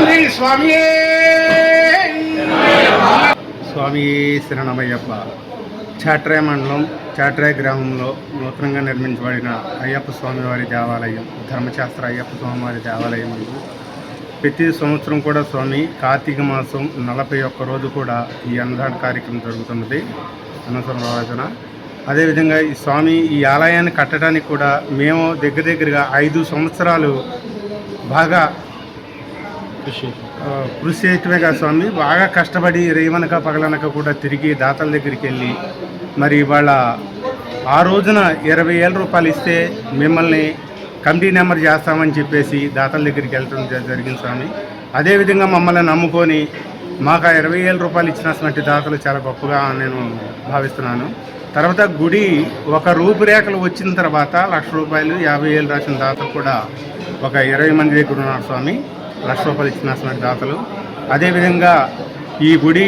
శ్రీ స్వామి స్వామి శరణమయ్యప్ప. చాట్రాయ మండలం చాట్రాయ గ్రామంలో నూతనంగా నిర్మించబడిన అయ్యప్ప స్వామివారి దేవాలయం ధర్మశాస్త్ర అయ్యప్ప స్వామివారి దేవాలయం ఇది. ప్రతి సంవత్సరం కూడా స్వామి కార్తీక మాసం నలభై ఒక్క రోజు కూడా ఈ అన్నదాన కార్యక్రమం జరుగుతున్నది అన్నసరం రోజున అదేవిధంగా ఈ స్వామి ఈ ఆలయాన్ని కట్టడానికి కూడా మేము దగ్గర దగ్గరగా ఐదు సంవత్సరాలు బాగా కృషి చేయటమే కాదు స్వామి బాగా కష్టపడి రేవనక పగలనక కూడా తిరిగి దాతల దగ్గరికి వెళ్ళి మరి ఇవాళ ఆ రోజున ఇరవై వేల రూపాయలు ఇస్తే మిమ్మల్ని కమిటీ నెంబర్ చేస్తామని చెప్పేసి దాతల దగ్గరికి వెళ్ళడం జరిగింది స్వామి. అదేవిధంగా మమ్మల్ని నమ్ముకొని మాకు ఆ ఇరవై వేల రూపాయలు ఇచ్చినటువంటి దాతలు చాలా గొప్పగా నేను భావిస్తున్నాను. తర్వాత గుడి ఒక రూపురేఖలు వచ్చిన తర్వాత లక్ష రూపాయలు యాభై వేలు రాసిన దాతలు కూడా ఒక ఇరవై మంది దగ్గర ఉన్నారు స్వామి. లక్ష రూపాయలు ఇచ్చినటువంటి దాతలు. అదేవిధంగా ఈ గుడి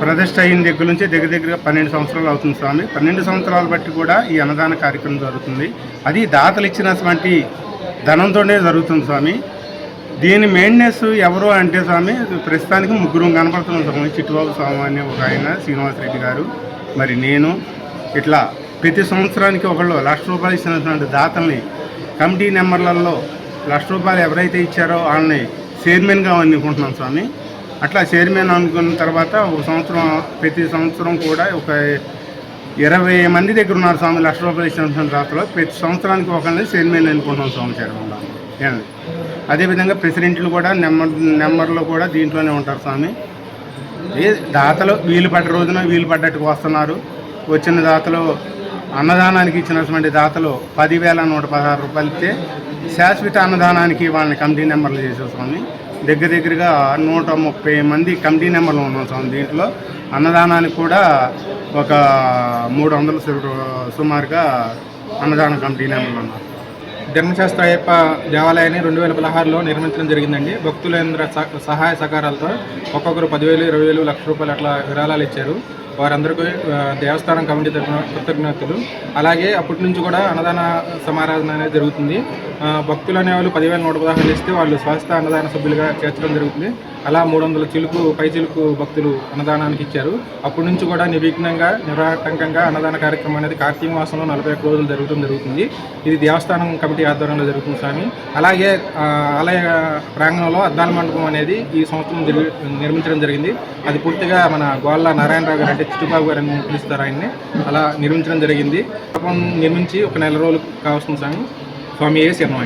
ప్రతిష్ట అయిన దగ్గర నుంచి దగ్గర దగ్గరగా పన్నెండు సంవత్సరాలు అవుతుంది స్వామి. పన్నెండు సంవత్సరాలు బట్టి కూడా ఈ అన్నదాన కార్యక్రమం జరుగుతుంది. అది దాతలు ఇచ్చినటువంటి ధనంతోనే జరుగుతుంది స్వామి. దీని మెయిన్నెస్ ఎవరు అంటే స్వామి ప్రస్తుతానికి ముగ్గురు కనపడుతున్నాం స్వామి. చిట్టుబాబు స్వామి అని ఒక ఆయన శ్రీనివాసరెడ్డి గారు. మరి నేను ఇట్లా ప్రతి సంవత్సరానికి ఒకళ్ళు లక్ష రూపాయలు ఇచ్చినటువంటి దాతల్ని కమిటీ నెంబర్లలో లక్ష రూపాయలు ఎవరైతే ఇచ్చారో వాళ్ళని చైర్మన్గా అనుకుంటున్నాం స్వామి. అట్లా చైర్మన్ అనుకున్న తర్వాత ఒక సంవత్సరం ప్రతి సంవత్సరం కూడా ఒక ఇరవై మంది దగ్గర ఉన్నారు స్వామి లక్ష రూపాయలు ఇచ్చిన దాతలో ప్రతి సంవత్సరానికి ఒకరిని చైర్మన్ అనుకుంటున్నాం స్వామి చైర్మన్ అదేవిధంగా ప్రెసిడెంట్లు కూడా నెంబర్ నెంబర్లో కూడా దీంట్లోనే ఉంటారు స్వామి. ఏ దాతలు వీలు పడ్డ రోజున వీలు పడ్డట్టుకు వస్తున్నారు. వచ్చిన దాతలు అన్నదానానికి ఇచ్చినటువంటి దాతలు పదివేల నూట పదహారు రూపాయలు ఇస్తే శాశ్వత అన్నదానానికి వాళ్ళని కమిటీ నెంబర్లు చేసే స్వామి. దగ్గర దగ్గరగా నూట ముప్పై మంది కమిటీ నెంబర్లు ఉన్నాం స్వామి దీంట్లో. అన్నదానానికి కూడా ఒక మూడు వందల సుమారుగా అన్నదాన కమిటీ నెంబర్లు ఉన్నారు. ధర్మశాస్త్రయ్యప్ప దేవాలయాన్ని రెండు వేల పదహారులో నిర్మించడం జరిగిందండి. భక్తులందరూ సహ- సహాయ సహకారాలతో ఒక్కొక్కరు పదివేలు ఇరవై వేలు లక్ష రూపాయలు అట్లా విరాళాలు ఇచ్చారు. వారందరికీ దేవస్థానం కమిటీ తరఫున కృతజ్ఞతలు. అలాగే అప్పటి నుంచి కూడా అన్నదాన సమారాధన అనేది జరుగుతుంది. భక్తులు అనేవాళ్ళు పదివేల నూట పదహారులు ఇస్తే వాళ్ళు స్వస్థ అన్నదాన సభ్యులుగా చేర్చడం జరుగుతుంది. అలా మూడు వందల చిలుకు పై చిలుకు భక్తులు అన్నదానానికి ఇచ్చారు. అప్పటి నుంచి కూడా నిర్విఘ్నంగా నిరాటంకంగా అన్నదాన కార్యక్రమం అనేది కార్తీక మాసంలో నలభై ఒక్క రోజులు జరుగుతుంది జరుగుతుంది. ఇది దేవస్థానం కమిటీ ఆధ్వర్యంలో జరుగుతుంది స్వామి. అలాగే ఆలయ ప్రాంగణంలో అద్దాల మండపం అనేది ఈ సంవత్సరం జరిగి నిర్మించడం జరిగింది. అది పూర్తిగా మన గోళ్ళ నారాయణరావు గారు అంటే చిట్టుబాబు గారు అని పిలుస్తారు ఆయన్ని. అలా నిర్మించడం జరిగింది. మండపం నిర్మించి ఒక నెల రోజులు కావస్తుంది స్వామి. స్వామి ఏ శర్మ